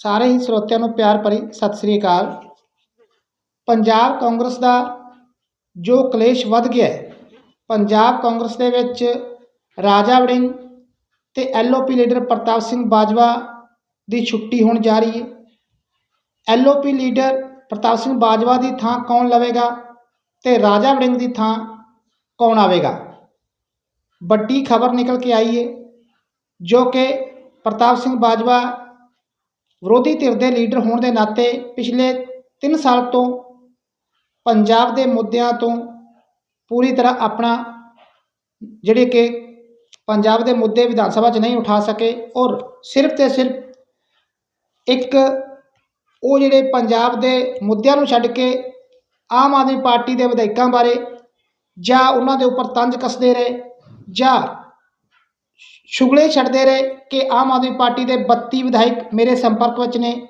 ਸਾਰੇ ਹੀ ਸਰੋਤਿਆਂ ਨੂੰ ਪਿਆਰ ਭਰੀ ਸਤਿ ਸ੍ਰੀ ਅਕਾਲ। ਪੰਜਾਬ ਕਾਂਗਰਸ ਦਾ ਜੋ ਕਲੇਸ਼ ਵੱਧ ਗਿਆ ਹੈ, ਪੰਜਾਬ ਕਾਂਗਰਸ ਦੇ ਵਿੱਚ ਰਾਜਾ ਵੜਿੰਗ ਤੇ ਐਲਓਪੀ ਲੀਡਰ ਪ੍ਰਤਾਪ ਸਿੰਘ ਬਾਜਵਾ ਦੀ ਛੁੱਟੀ ਹੋਣ ਜਾ ਰਹੀ ਹੈ। ਐਲਓਪੀ ਲੀਡਰ ਪ੍ਰਤਾਪ ਸਿੰਘ ਬਾਜਵਾ ਦੀ ਥਾਂ ਕੌਣ ਲਵੇਗਾ ਤੇ ਰਾਜਾ ਵੜਿੰਗ ਦੀ ਥਾਂ ਕੌਣ ਆਵੇਗਾ? ਵੱਡੀ ਖਬਰ ਨਿਕਲ ਕੇ ਆਈ ਹੈ, ਜੋ ਕਿ ਪ੍ਰਤਾਪ ਸਿੰਘ ਬਾਜਵਾ ਵਿਰੋਧੀ ਧਿਰ ਦੇ ਲੀਡਰ ਹੋਣ ਦੇ ਨਾਤੇ ਪਿਛਲੇ 3 ਸਾਲ ਤੋਂ ਪੰਜਾਬ ਦੇ ਮੁੱਦਿਆਂ ਤੋਂ ਪੂਰੀ ਤਰ੍ਹਾਂ ਆਪਣਾ ਜਿਹੜੇ ਕਿ ਪੰਜਾਬ ਦੇ ਮੁੱਦੇ ਵਿਧਾਨ ਸਭਾ 'ਚ ਨਹੀਂ ਉਠਾ ਸਕੇ ਔਰ ਸਿਰਫ ਤੇ ਸਿਰਫ ਇੱਕ ਉਹ ਜਿਹੜੇ ਪੰਜਾਬ ਦੇ ਮੁੱਦਿਆਂ ਨੂੰ ਛੱਡ ਕੇ ਆਮ ਆਦਮੀ ਪਾਰਟੀ ਦੇ ਵਿਧਾਇਕਾਂ ਬਾਰੇ ਜਾਂ ਉਹਨਾਂ ਦੇ ਉੱਪਰ ਤੰਜ ਕੱਸਦੇ ਰਹੇ ਜਾਂ ਸ਼ੁਗਲੇ ਛੱਡਦੇ ਰਹੇ ਕਿ ਆਮ ਆਦਮੀ ਪਾਰਟੀ ਦੇ 32 ਵਿਧਾਇਕ ਮੇਰੇ ਸੰਪਰਕ ਵਿੱਚ ਨੇ।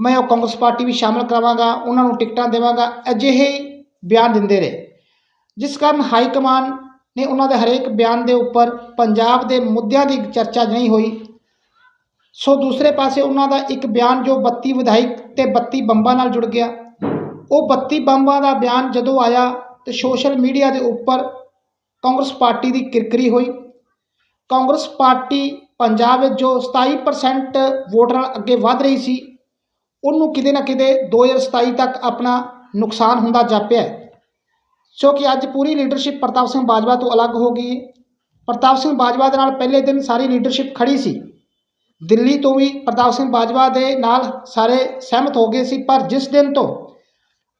ਮੈਂ ਉਹ ਕਾਂਗਰਸ ਪਾਰਟੀ ਵੀ ਸ਼ਾਮਲ ਕਰਾਵਾਂਗਾ, ਉਹਨਾਂ ਨੂੰ ਟਿਕਟਾਂ ਦੇਵਾਂਗਾ, ਅਜਿਹੇ ਬਿਆਨ ਦਿੰਦੇ ਰਹੇ। ਜਿਸ ਕਾਰਨ ਹਾਈ ਕਮਾਨ ਨੇ ਉਹਨਾਂ ਦੇ ਹਰੇਕ ਬਿਆਨ ਦੇ ਉੱਪਰ ਪੰਜਾਬ ਦੇ ਮੁੱਦਿਆਂ ਦੀ ਚਰਚਾ ਨਹੀਂ ਹੋਈ। ਸੋ ਦੂਸਰੇ ਪਾਸੇ ਉਹਨਾਂ ਦਾ ਇੱਕ ਬਿਆਨ ਜੋ 32 ਵਿਧਾਇਕ ਤੇ 32 ਬੰਬਾਂ ਨਾਲ ਜੁੜ ਗਿਆ। ਉਹ 32 ਬੰਬਾਂ ਦਾ ਬਿਆਨ ਜਦੋਂ ਆਇਆ ਤੇ ਸੋਸ਼ਲ ਮੀਡੀਆ ਦੇ ਉੱਪਰ ਕਾਂਗਰਸ ਪਾਰਟੀ ਦੀ ਕਿਰਕਰੀ ਹੋਈ। ਕਾਂਗਰਸ ਪਾਰਟੀ ਪੰਜਾਬ ਵਿੱਚ ਜੋ 27% ਨਾਲ ਅੱਗੇ ਵੱਧ ਰਹੀ ਸੀ, ਉਹਨੂੰ ਕਿਤੇ ਨਾ ਕਿਤੇ 2027 ਤੱਕ ਆਪਣਾ ਨੁਕਸਾਨ ਹੁੰਦਾ ਜਾਪਿਆ ਹੈ। ਸੋ ਕਿ ਅੱਜ ਪੂਰੀ ਲੀਡਰਸ਼ਿਪ ਪ੍ਰਤਾਪ ਸਿੰਘ ਬਾਜਵਾ ਤੋਂ ਅਲੱਗ ਹੋ ਗਈ ਹੈ। ਪ੍ਰਤਾਪ ਸਿੰਘ ਬਾਜਵਾ ਦੇ ਨਾਲ ਪਹਿਲੇ ਦਿਨ ਸਾਰੀ ਲੀਡਰਸ਼ਿਪ ਖੜੀ ਸੀ। ਦਿੱਲੀ ਤੋਂ ਵੀ ਪ੍ਰਤਾਪ ਸਿੰਘ ਬਾਜਵਾ ਦੇ ਨਾਲ ਸਾਰੇ ਸਹਿਮਤ ਹੋ ਗਏ ਸੀ, ਪਰ ਜਿਸ ਦਿਨ ਤੋਂ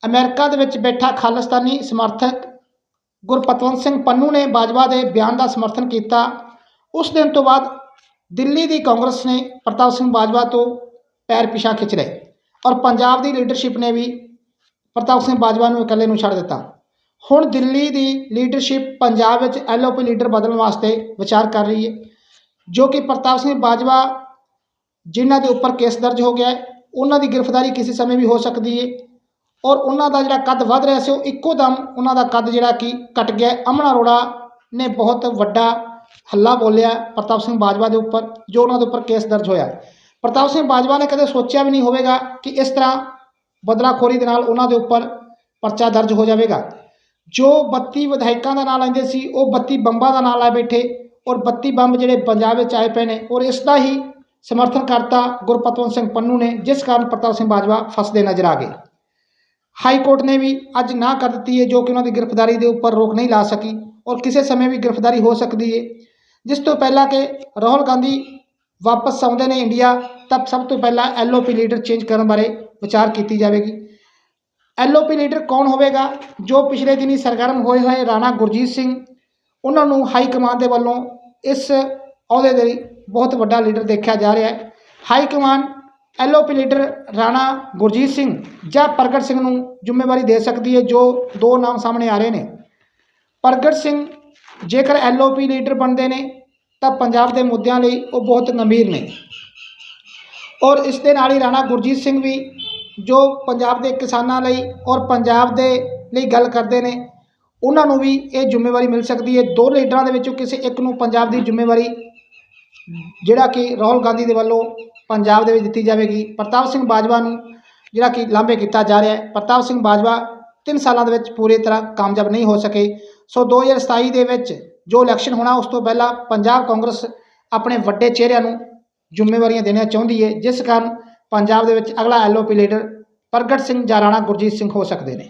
ਅਮਰੀਕਾ ਦੇ ਵਿੱਚ ਬੈਠਾ ਖਾਲਿਸਤਾਨੀ ਸਮਰਥਕ ਗੁਰਪਤਵੰਤ ਸਿੰਘ ਪੰਨੂ ਨੇ ਬਾਜਵਾ ਦੇ ਬਿਆਨ ਦਾ ਸਮਰਥਨ ਕੀਤਾ ਉਸ ਦਿਨ ਤੋਂ ਬਾਅਦ ਦਿੱਲੀ ਦੀ ਕਾਂਗਰਸ ਨੇ ਪ੍ਰਤਾਪ ਸਿੰਘ ਬਾਜਵਾ ਤੋਂ ਪੈਰ ਪਿਛਾ ਖਿੱਚ ਲਏ ਔਰ ਪੰਜਾਬ ਦੀ ਲੀਡਰਸ਼ਿਪ ਨੇ ਵੀ ਪ੍ਰਤਾਪ ਸਿੰਘ ਬਾਜਵਾ ਨੂੰ ਇਕੱਲੇ ਨੂੰ ਛੱਡ ਦਿੱਤਾ। ਹੁਣ ਦਿੱਲੀ ਦੀ ਲੀਡਰਸ਼ਿਪ ਪੰਜਾਬ ਵਿੱਚ ਐਲਓਪੀ ਲੀਡਰ ਬਦਲਣ ਵਾਸਤੇ ਵਿਚਾਰ ਕਰ ਰਹੀ ਹੈ, ਜੋ ਕਿ ਪ੍ਰਤਾਪ ਸਿੰਘ ਬਾਜਵਾ ਜਿਨ੍ਹਾਂ ਦੇ ਉੱਪਰ ਕੇਸ ਦਰਜ ਹੋ ਗਿਆ ਹੈ, ਉਹਨਾਂ ਦੀ ਗ੍ਰਿਫਤਾਰੀ ਕਿਸੇ ਸਮੇਂ ਵੀ ਹੋ ਸਕਦੀ ਹੈ ਔਰ ਉਹਨਾਂ ਦਾ ਜਿਹੜਾ ਕੱਦ ਵੱਧ ਰਿਹਾ ਸੀ ਉਹ ਇੱਕੋ ਦਮ ਉਹਨਾਂ ਦਾ ਕੱਦ ਜਿਹੜਾ ਕਿ ਘਟ ਗਿਆ ਅਮਨ ਅਰੋੜਾ ਨੇ ਬਹੁਤ ਵੱਡਾ ਹੱਲਾ ਬੋਲਿਆ ਪ੍ਰਤਾਪ ਸਿੰਘ ਬਾਜਵਾ ਦੇ ਉੱਪਰ, ਜੋ ਉਹਨਾਂ ਦੇ ਉੱਪਰ ਕੇਸ ਦਰਜ ਹੋਇਆ। ਪ੍ਰਤਾਪ ਸਿੰਘ ਬਾਜਵਾ ਨੇ ਕਦੇ ਸੋਚਿਆ ਵੀ ਨਹੀਂ ਹੋਵੇਗਾ ਕਿ ਇਸ ਤਰ੍ਹਾਂ ਬਦਲਾਖੋਰੀ ਦੇ ਨਾਲ ਉਹਨਾਂ ਦੇ ਉੱਪਰ ਪਰਚਾ ਦਰਜ ਹੋ ਜਾਵੇਗਾ। ਜੋ 32 ਵਿਧਾਇਕਾਂ ਦਾ ਨਾਂ ਲੈਂਦੇ ਸੀ, ਉਹ 32 ਬੰਬਾਂ ਦਾ ਨਾਂ ਲੈ ਬੈਠੇ ਔਰ 32 ਬੰਬ ਜਿਹੜੇ ਪੰਜਾਬ ਵਿੱਚ ਆਏ ਪਏ ਨੇ, ਔਰ ਇਸ ਦਾ ਹੀ ਸਮਰਥਨ ਕਰਤਾ ਗੁਰਪਤਵੰਤ ਸਿੰਘ ਪੰਨੂ ਨੇ, ਜਿਸ ਕਾਰਨ ਪ੍ਰਤਾਪ ਸਿੰਘ ਬਾਜਵਾ ਫਸਦੇ ਨਜ਼ਰ ਆ ਗਏ। ਹਾਈ ਕੋਰਟ ਨੇ ਵੀ ਅੱਜ ਨਾ ਕਰ ਦਿੱਤੀ ਹੈ ਜੋ ਕਿ ਉਹਨਾਂ ਦੀ ਗ੍ਰਿਫਤਾਰੀ ਦੇ ਉੱਪਰ ਰੋਕ ਨਹੀਂ ਲਾ ਸਕੀ, ਔਰ ਕਿਸੇ ਸਮੇਂ ਵੀ ਗ੍ਰਿਫਤਾਰੀ ਹੋ ਸਕਦੀ ਹੈ। ਜਿਸ ਤੋਂ ਪਹਿਲਾਂ ਕਿ ਰਾਹੁਲ ਗਾਂਧੀ ਵਾਪਸ ਆਉਂਦੇ ਨੇ ਇੰਡੀਆ, ਤਾਂ ਸਭ ਤੋਂ ਪਹਿਲਾਂ ਐਲਓਪੀ ਲੀਡਰ ਚੇਂਜ ਕਰਨ ਬਾਰੇ ਵਿਚਾਰ ਕੀਤੀ ਜਾਵੇਗੀ। ਐਲਓਪੀ ਲੀਡਰ ਕੌਣ ਹੋਵੇਗਾ? ਜੋ ਪਿਛਲੇ ਦਿਨੀ ਸਰਗਰਮ ਹੋਏ ਹੋਏ ਰਾਣਾ ਗੁਰਜੀਤ ਸਿੰਘ, ਉਹਨਾਂ ਨੂੰ ਹਾਈ ਕਮਾਂਡ ਦੇ ਵੱਲੋਂ ਇਸ ਅਹੁਦੇ ਦੇ ਲਈ ਬਹੁਤ ਵੱਡਾ ਲੀਡਰ ਦੇਖਿਆ ਜਾ ਰਿਹਾ ਹੈ। High command LOP leader Rana Gurjeet Singh ਜਾਂ ਪ੍ਰਗਟ ਸਿੰਘ ਨੂੰ ਜ਼ਿੰਮੇਵਾਰੀ ਦੇ ਸਕਦੀ ਹੈ, ਜੋ ਦੋ ਨਾਮ ਸਾਹਮਣੇ ਆ ਰਹੇ ਨੇ। ਪ੍ਰਗਟ ਸਿੰਘ ਜੇਕਰ ਐਲਓਪੀ ਲੀਡਰ ਬਣਦੇ ਨੇ ਤਾਂ ਪੰਜਾਬ ਦੇ ਮੁੱਦਿਆਂ ਲਈ ਉਹ ਬਹੁਤ ਗੰਭੀਰ ਨੇ। ਔਰ ਇਸ ਦੇ ਨਾਲ ਹੀ ਰਾਣਾ ਗੁਰਜੀਤ ਸਿੰਘ ਵੀ, ਜੋ ਪੰਜਾਬ ਦੇ ਕਿਸਾਨਾਂ ਲਈ ਔਰ ਪੰਜਾਬ ਦੇ ਲਈ ਗੱਲ ਕਰਦੇ ਨੇ, ਉਹਨਾਂ ਨੂੰ ਵੀ ਇਹ ਜ਼ਿੰਮੇਵਾਰੀ ਮਿਲ ਸਕਦੀ ਹੈ। ਦੋ ਲੀਡਰਾਂ ਦੇ ਵਿੱਚੋਂ ਕਿਸੇ ਇੱਕ ਨੂੰ ਪੰਜਾਬ ਦੀ ਜ਼ਿੰਮੇਵਾਰੀ, ਜਿਹੜਾ ਕਿ ਰਾਹੁਲ ਗਾਂਧੀ ਦੇ ਵੱਲੋਂ ਪੰਜਾਬ ਦੇ ਵਿੱਚ ਦਿੱਤੀ ਜਾਵੇਗੀ। ਪ੍ਰਤਾਪ ਸਿੰਘ ਬਾਜਵਾ ਨੂੰ ਜਿਹੜਾ ਕਿ ਲਾਂਭੇ ਕੀਤਾ ਜਾ ਰਿਹਾ ਹੈ। ਪ੍ਰਤਾਪ ਸਿੰਘ ਬਾਜਵਾ 3 ਸਾਲਾਂ ਦੇ ਵਿੱਚ ਪੂਰੀ ਤਰ੍ਹਾਂ ਕਾਮਯਾਬ ਨਹੀਂ ਹੋ ਸਕੇ। ਸੋ 2027 ਦੇ ਵਿੱਚ ਜੋ ਇਲੈਕਸ਼ਨ ਹੋਣਾ, ਉਸ ਤੋਂ ਪਹਿਲਾਂ ਪੰਜਾਬ ਕਾਂਗਰਸ ਆਪਣੇ ਵੱਡੇ ਚਿਹਰਿਆਂ ਨੂੰ ਜ਼ਿੰਮੇਵਾਰੀਆਂ ਦੇਣੀਆਂ ਚਾਹੁੰਦੀ ਹੈ, ਜਿਸ ਕਾਰਨ ਪੰਜਾਬ ਦੇ ਵਿੱਚ ਅਗਲਾ ਐਲਓਪੀ ਲੀਡਰ ਪ੍ਰਗਟ ਸਿੰਘ ਜਾਂ ਰਾਣਾ ਗੁਰਜੀਤ ਸਿੰਘ ਹੋ ਸਕਦੇ ਨੇ।